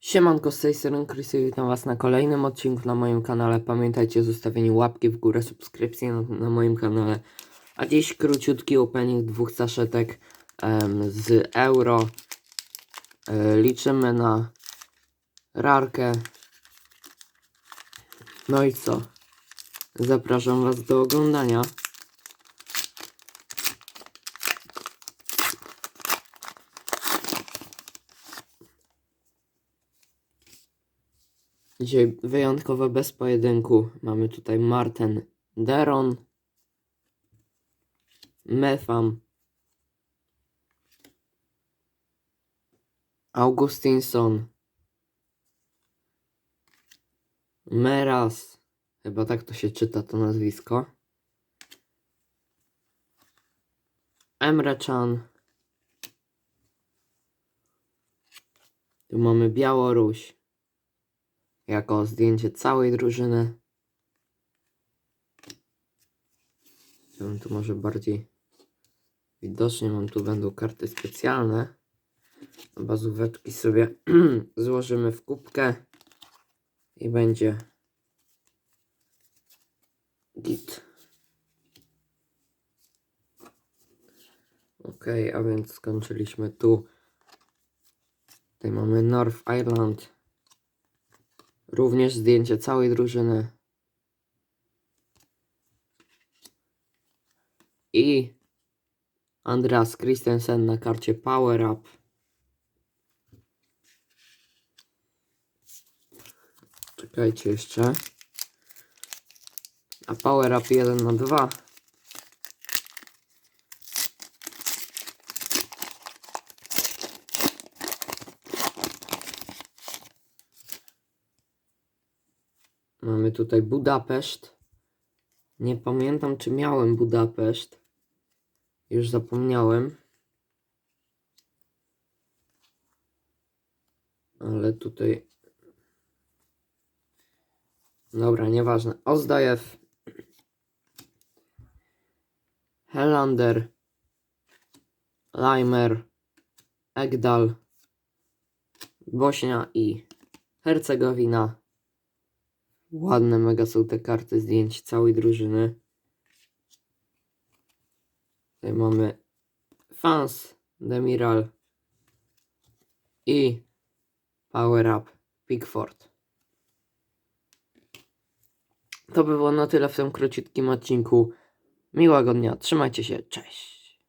Siemanko, z tej strony Krysy, witam was na kolejnym odcinku na moim kanale. Pamiętajcie o zostawieniu łapki w górę, subskrypcji na, na moim kanale. A dziś króciutki opening dwóch saszetek z euro. E, liczymy na rarkę. No i co? Zapraszam was do oglądania. Dzisiaj wyjątkowo bez pojedynku. Mamy tutaj Marten Deron, Mefam, Augustinson, Meras, chyba tak to się czyta to nazwisko, Emre Can, tu mamy Białoruś, jako zdjęcie całej drużyny. Chciałbym tu może bardziej widocznie mam tu będą karty specjalne. Bazóweczki sobie złożymy w kubkę i będzie git. Ok, a więc skończyliśmy tu. Tutaj mamy North Island. Również zdjęcie całej drużyny. I Andreas Christensen na karcie Power Up. Czekajcie jeszcze. A Power Up 1 na 2. Mamy tutaj Budapeszt. Nie pamiętam, czy miałem Budapeszt. Już zapomniałem. Ale tutaj. Dobra, nieważne. Ozdajew. Helander. Leimer. Egdal. Bośnia i Hercegowina. Ładne mega są te karty zdjęć całej drużyny. Tutaj mamy Fans, Demiral i Power Up Pickford. To by było na tyle w tym króciutkim odcinku. Miłego dnia, trzymajcie się, cześć.